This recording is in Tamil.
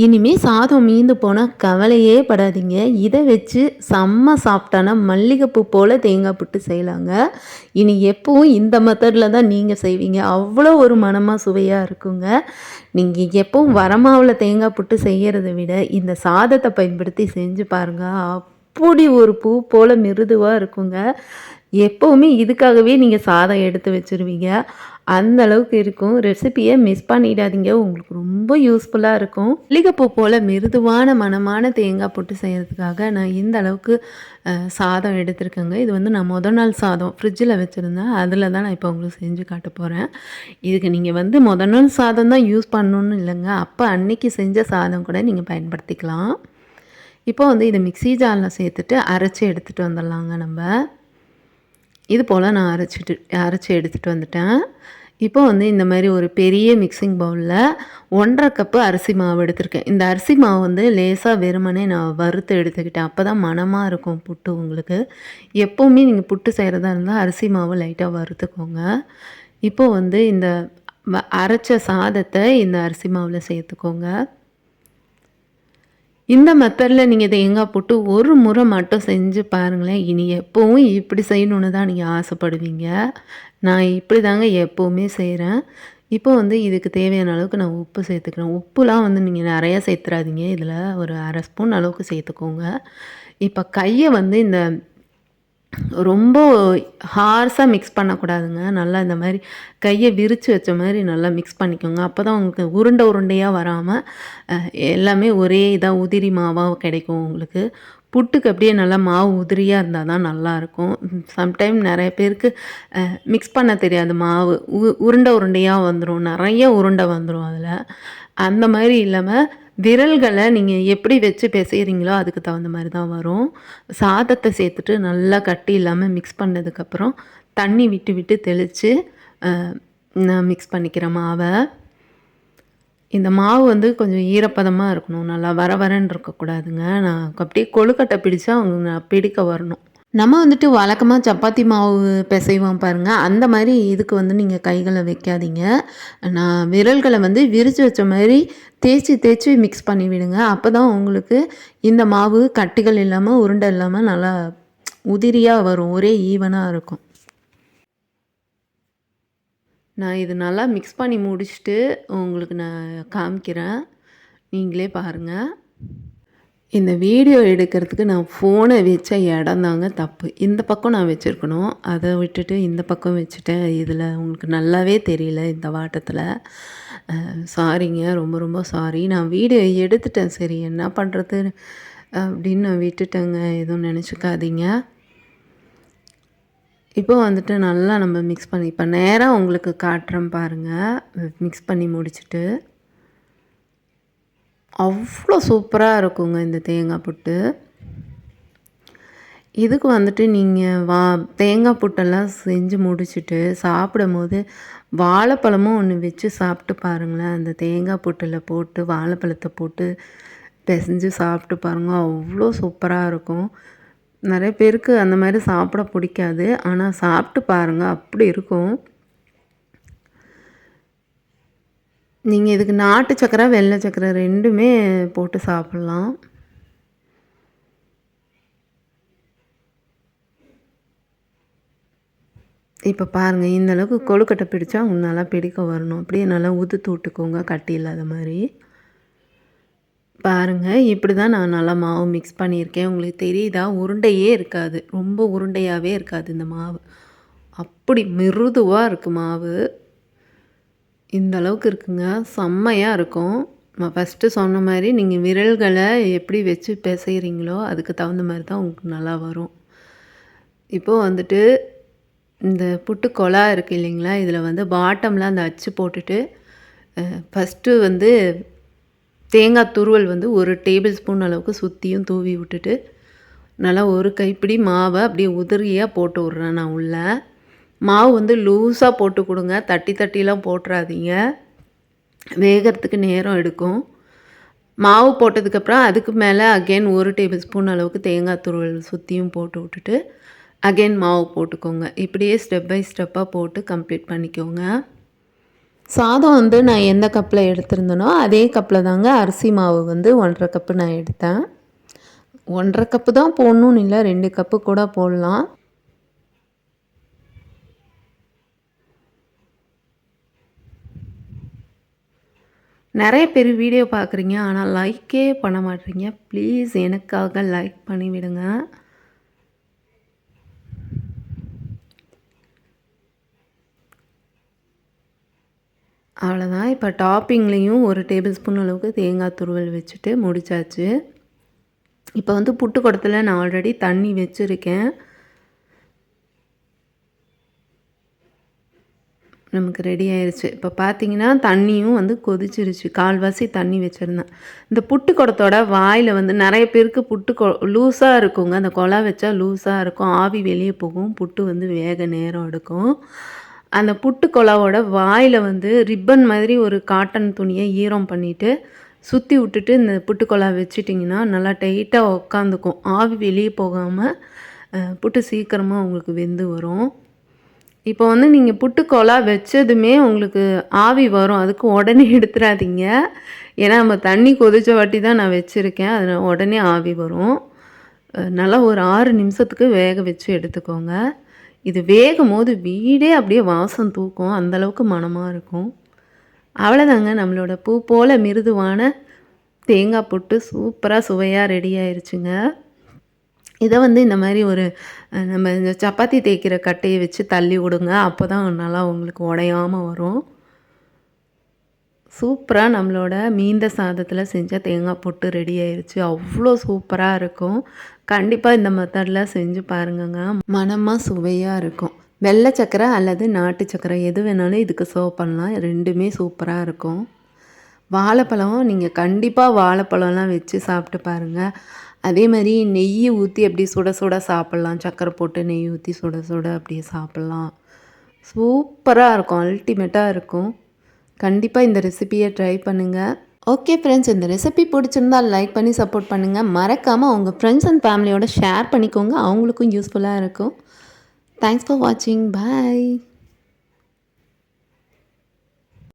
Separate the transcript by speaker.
Speaker 1: இனிமே சாதம் மீந்து போனால் கவலையே படாதீங்க. இதை வச்சு செம்ம சாப்பிட்டானா மல்லிகைப்பூ போல் தேங்காய் புட்டு செய்யலாங்க. இனி எப்பவும் இந்த மெத்தடில் தான் நீங்கள் செய்வீங்க. அவ்வளோ ஒரு மனமாக சுவையாக இருக்குங்க. நீங்கள் எப்பவும் வரமாவில் தேங்காய் புட்டு செய்கிறத விட இந்த சாதத்தை பயன்படுத்தி செஞ்சு பாருங்கள் அப்படி ஒரு பூ போல் மிருதுவாக இருக்குங்க. எப்போவுமே இதுக்காகவே நீங்கள் சாதம் எடுத்து வச்சுருவீங்க. அந்த அளவுக்கு இருக்கும். ரெசிப்பியை மிஸ் பண்ணிடாதீங்க. உங்களுக்கு ரொம்ப யூஸ்ஃபுல்லாக இருக்கும். மல்லிகைப்பூ போல் மிருதுவான மனமான தேங்காய் போட்டு செய்கிறதுக்காக நான் இந்த அளவுக்கு சாதம் எடுத்திருக்கேங்க. இது வந்து நான் முதல் நாள் சாதம். ஃப்ரிட்ஜில் வச்சுருந்தேன். அதில் தான் நான் இப்போ உங்களுக்கு செஞ்சு காட்ட போகிறேன் இதுக்கு நீங்கள் வந்து முதல் நாள் சாதம் தான் யூஸ் பண்ணணுன்னு இல்லைங்க. அப்போ அன்னைக்கு செஞ்ச சாதம் கூட நீங்கள் பயன்படுத்திக்கலாம். இப்போ வந்து இதை மிக்ஸி ஜாரில் சேர்த்துட்டு அரைச்சி எடுத்துகிட்டு வந்துடலாங்க நம்ம. இது போல் நான் அரைச்சிட்டு அரைச்சி எடுத்துகிட்டு வந்துட்டேன். இப்போ வந்து இந்த மாதிரி ஒரு பெரிய மிக்சிங் பவுலில் ஒன்றரை கப்பு அரிசி மாவு எடுத்திருக்கேன். இந்த அரிசி மாவு வந்து லேசாக வெறுமனே நான் வறுத்து எடுத்துக்கிட்டேன். அப்போ தான் மனமாக இருக்கும் புட்டு உங்களுக்கு. எப்போவுமே நீங்கள் புட்டு செய்கிறதா இருந்தால் அரிசி மாவு லைட்டாக வறுத்துக்கோங்க. இப்போது வந்து இந்த அரைச்ச சாதத்தை இந்த அரிசி மாவில் சேர்த்துக்கோங்க. இந்த மெத்தடில் நீங்கள் தேங்காய் போட்டு ஒரு முறை மட்டும் செஞ்சு பாருங்களேன். இனி எப்போவும் இப்படி செய்யணுன்னு தான் நீங்கள் ஆசைப்படுவீங்க. நான் இப்படி தாங்க எப்போவுமே செய்கிறேன் இப்போ வந்து இதுக்கு தேவையான அளவுக்கு நான் உப்பு சேர்த்துக்கிறேன். உப்புலாம் வந்து நீங்கள் நிறையா சேர்த்துறாதீங்க. இதில் ஒரு அரை ஸ்பூன் அளவுக்கு சேர்த்துக்கோங்க. இப்போ கையை வந்து இந்த ரொம்ப ஹார்ஸாக மிக்ஸ் பண்ணக்கூடாதுங்க. நல்லா இந்த மாதிரி கையை விரித்து வச்ச மாதிரி நல்லா மிக்ஸ் பண்ணிக்கோங்க. அப்போ தான் உங்களுக்கு உருண்டை உருண்டையாக வராமல் எல்லாமே ஒரே இதாக உதிரி மாவாக கிடைக்கும் உங்களுக்கு. புட்டுக்கு அப்படியே நல்லா மாவு உதிரியாக இருந்தால் தான் நல்லாயிருக்கும். சம்டைம் நிறைய பேருக்கு மிக்ஸ் பண்ண தெரியாது மாவு. உ உருண்டை உருண்டையாக வந்துடும் நிறைய உருண்டை வந்துடும் அதில். அந்த மாதிரி இல்லாமல் விரல்களை நீங்கள் எப்படி வச்சு பிசைகிறீங்களோ அதுக்கு தகுந்த மாதிரி தான் வரும். சாதத்தை சேர்த்துட்டு நல்லா கட்டி இல்லாமல் மிக்ஸ் பண்ணதுக்கப்புறம் தண்ணி விட்டு விட்டு தெளித்து நான் மிக்ஸ் பண்ணிக்கிறேன் மாவை. இந்த மாவு வந்து கொஞ்சம் ஈரப்பதமாக இருக்கணும். நல்லா வர வரன்னு இருக்கக்கூடாதுங்க. நான் அப்படியே கொழுக்கட்டை பிடிச்சா அவங்க பிடிக்க வரணும். நம்ம வந்துட்டு வழக்கமாக சப்பாத்தி மாவு பிசைவோம் பாருங்கள் அந்த மாதிரி இதுக்கு வந்து நீங்கள் கைகளை வைக்காதீங்க. நான் விரல்களை வந்து விரித்து வச்ச மாதிரி தேய்ச்சி தேய்ச்சி மிக்ஸ் பண்ணி விடுங்க. அப்போ தான் உங்களுக்கு இந்த மாவு கட்டிகள் இல்லாமல் உருண்டை இல்லாமல் நல்லா உதிரியாக வரும். ஒரே ஈவனாக இருக்கும். நான் இது நல்லா மிக்ஸ் பண்ணி முடிச்சுட்டு உங்களுக்கு நான் காமிக்கிறேன். நீங்களே பாருங்கள் இந்த வீடியோ எடுக்கிறதுக்கு நான் ஃபோனை வச்ச இடம் தாங்க தப்பு. இந்த பக்கம் நான் வச்சுருக்கணும். அதை விட்டுட்டு இந்த பக்கம் வச்சுட்டேன். இதில் உங்களுக்கு நல்லாவே தெரியல இந்த வாட்டத்தில். சாரிங்க ரொம்ப ரொம்ப சாரி நான் வீடியோ எடுத்துட்டேன். சரி என்ன பண்ணுறது அப்படின்னு நான் விட்டுட்டேங்க. எதுவும் நினச்சிக்காதீங்க. இப்போ வந்துட்டு நல்லா நம்ம மிக்ஸ் பண்ணி இப்போ நேராக உங்களுக்கு காட்டுறேன் பாருங்கள் மிக்ஸ் பண்ணி முடிச்சுட்டு. அவ்வளோ சூப்பராக இருக்குங்க இந்த தேங்காய் புட்டு. இதுக்கு வந்துட்டு நீங்கள் வா தேங்காய் புட்டெல்லாம் செஞ்சு முடிச்சுட்டு சாப்பிடும் போது வாழைப்பழமும் ஒன்று வச்சு சாப்பிட்டு பாருங்களேன். அந்த தேங்காய் புட்டில் போட்டு வாழைப்பழத்தை போட்டு பிசைஞ்சு சாப்பிட்டு பாருங்கள் அவ்வளோ சூப்பராக இருக்கும். நிறைய பேருக்கு அந்த மாதிரி சாப்பிட பிடிக்காது. ஆனால் சாப்பிட்டு பாருங்கள் அப்படி இருக்கும். நீங்கள் இதுக்கு நாட்டு சக்கரை வெள்ளை சக்கரை ரெண்டுமே போட்டு சாப்பிட்லாம். இப்போ பாருங்கள் இந்தளவுக்கு கொழுக்கட்டை பிடிச்சா நல்லா பிடிக்க வரணும். அப்படியே நல்லா உதுத்து விட்டுக்கோங்க கட்டி இல்லாத மாதிரி. பாருங்கள் இப்படி தான் நான் நல்லா மாவு மிக்ஸ் பண்ணியிருக்கேன். உங்களுக்கு தெரியுதா? உருண்டையே இருக்காது. ரொம்ப உருண்டையாகவே இருக்காது இந்த மாவு. அப்படி மிருதுவாக இருக்குது மாவு. இந்த அளவுக்கு இருக்குங்க. செம்மையாக இருக்கும். நான் ஃபஸ்ட்டு சொன்ன மாதிரி நீங்கள் விரல்களை எப்படி வச்சு பிசைகிறீங்களோ அதுக்கு தகுந்த மாதிரி தான் உங்களுக்கு நல்லா வரும். இப்போது வந்துட்டு இந்த புட்டு கொலா இருக்குது இல்லைங்களா? இதில் வந்து பாட்டமில் அந்த அச்சு போட்டுட்டு ஃபஸ்ட்டு வந்து தேங்காய் துருவல் வந்து ஒரு டேபிள் ஸ்பூன் அளவுக்கு சுற்றியும் தூவி விட்டுட்டு நல்லா ஒரு கைப்பிடி மாவை அப்படியே உதிரியாக போட்டு விட்றேன் நான் உள்ளே. மாவு வந்து லூஸாக போட்டு கொடுங்க. தட்டி தட்டிலாம் போட்டுறாதீங்க. வேகிறதுக்கு நேரம் எடுக்கும். மாவு போட்டதுக்கப்புறம் அதுக்கு மேலே அகெயின் ஒரு டேபிள் ஸ்பூன் அளவுக்கு தேங்காய் துருவல் சுற்றியும் போட்டு விட்டுட்டு அகெயின் மாவு போட்டுக்கோங்க. இப்படியே ஸ்டெப் பை ஸ்டெப்பாக போட்டு கம்ப்ளீட் பண்ணிக்கோங்க. சாதம் வந்து நான் எந்த கப்பில் எடுத்திருந்தேனோ அதே கப்பில் தாங்க அரிசி மாவு வந்து ஒன்றரை கப்பு நான் எடுத்தேன். ஒன்றரை கப்பு தான் போடணும்னு இல்லை ரெண்டு கப்பு கூட போடலாம். நிறைய பேர் வீடியோ பார்க்குறீங்க ஆனால் லைக்கே பண்ண மாட்டீங்க. ப்ளீஸ் எனக்காக லைக் பண்ணிவிடுங்க அவ்வளோதான் இப்போ டாப்பிங்லேயும் ஒரு டேபிள் ஸ்பூன் அளவுக்கு தேங்காய் துருவல் வச்சுட்டு முடிச்சாச்சு. இப்போ வந்து புட்டு குடத்தில் நான் ஆல்ரெடி தண்ணி வச்சுருக்கேன். நமக்கு ரெடி ஆயிடுச்சு இப்போ பார்த்தீங்கன்னா தண்ணியும் வந்து கொதிச்சிருச்சு. கால்வாசி தண்ணி வச்சுருந்தேன். இந்த புட்டு குடத்தோட வாயில் வந்து நிறைய பேருக்கு புட்டு கொ லூஸாக இருக்குங்க. அந்த குழா வச்சா லூஸாக இருக்கும். ஆவி வெளியே போகும். புட்டு வந்து வேக நேரம் எடுக்கும். அந்த புட்டு குழாவோட வாயில் வந்து ரிப்பன் மாதிரி ஒரு காட்டன் துணியை ஈரம் பண்ணிவிட்டு சுற்றி விட்டுட்டு இந்த புட்டு குழா வச்சிட்டிங்கன்னா நல்லா டைட்டாக உக்காந்துக்கும். ஆவி வெளியே போகாமல் புட்டு சீக்கிரமாக உங்களுக்கு வெந்து வரும். இப்போ வந்து நீங்கள் புட்டுக்கோலா வச்சதுமே உங்களுக்கு ஆவி வரும். அதுக்கு உடனே எடுத்துடாதீங்க ஏன்னா நம்ம தண்ணி கொதித்த வாட்டி தான் நான் வச்சுருக்கேன். அதில் உடனே ஆவி வரும். நல்லா ஒரு ஆறு நிமிஷத்துக்கு வேக வச்சு எடுத்துக்கோங்க. இது வேகும் போது வீடே அப்படியே வாசம் தூக்கும். அந்தளவுக்கு மனமாக இருக்கும். அவ்வளோதாங்க நம்மளோட பூ போல் மிருதுவான தேங்காய் புட்டு. சூப்பராக சுவையாக ரெடி ஆயிடுச்சுங்க இதை வந்து இந்த மாதிரி ஒரு நம்ம இந்த சப்பாத்தி தேய்க்கிற கட்டையை வச்சு தள்ளி விடுங்க. அப்போ தான் நல்லா உங்களுக்கு உடையாமல் வரும். சூப்பராக நம்மளோட மீந்த சாதத்தில் செஞ்ச தேங்காய் போட்டு ரெடி ஆயிடுச்சு அவ்வளோ சூப்பராக இருக்கும். கண்டிப்பாக இந்த மெத்தடில் செஞ்சு பாருங்கங்க. மனமாக சுவையாக இருக்கும். வெள்ளை சக்கரை அல்லது நாட்டு சக்கரை எது வேணாலும் இதுக்கு சர்வ் பண்ணலாம். ரெண்டுமே சூப்பராக இருக்கும். வாழைப்பழம் நீங்கள் கண்டிப்பாக வாழைப்பழம்லாம் வச்சு சாப்பிட்டு பாருங்கள் அதே மாதிரி நெய் ஊற்றி அப்படி சுட சுட சாப்பிட்லாம். சக்கரை போட்டு நெய் ஊற்றி சுட சுட அப்படியே சாப்பிட்லாம். சூப்பராக இருக்கும். அல்டிமேட்டாக இருக்கும். கண்டிப்பாக இந்த ரெசிபியை ட்ரை பண்ணுங்கள் ஓகே ஃப்ரெண்ட்ஸ் இந்த ரெசிபி பிடிச்சிருந்தால் லைக் பண்ணி சப்போர்ட் பண்ணுங்கள் மறக்காமல் உங்கள் ஃப்ரெண்ட்ஸ் அண்ட் ஃபேமிலியோட ஷேர் பண்ணிக்கோங்க. அவங்களுக்கும் யூஸ்ஃபுல்லாக இருக்கும். தேங்க்ஸ் ஃபார் வாட்சிங் பாய்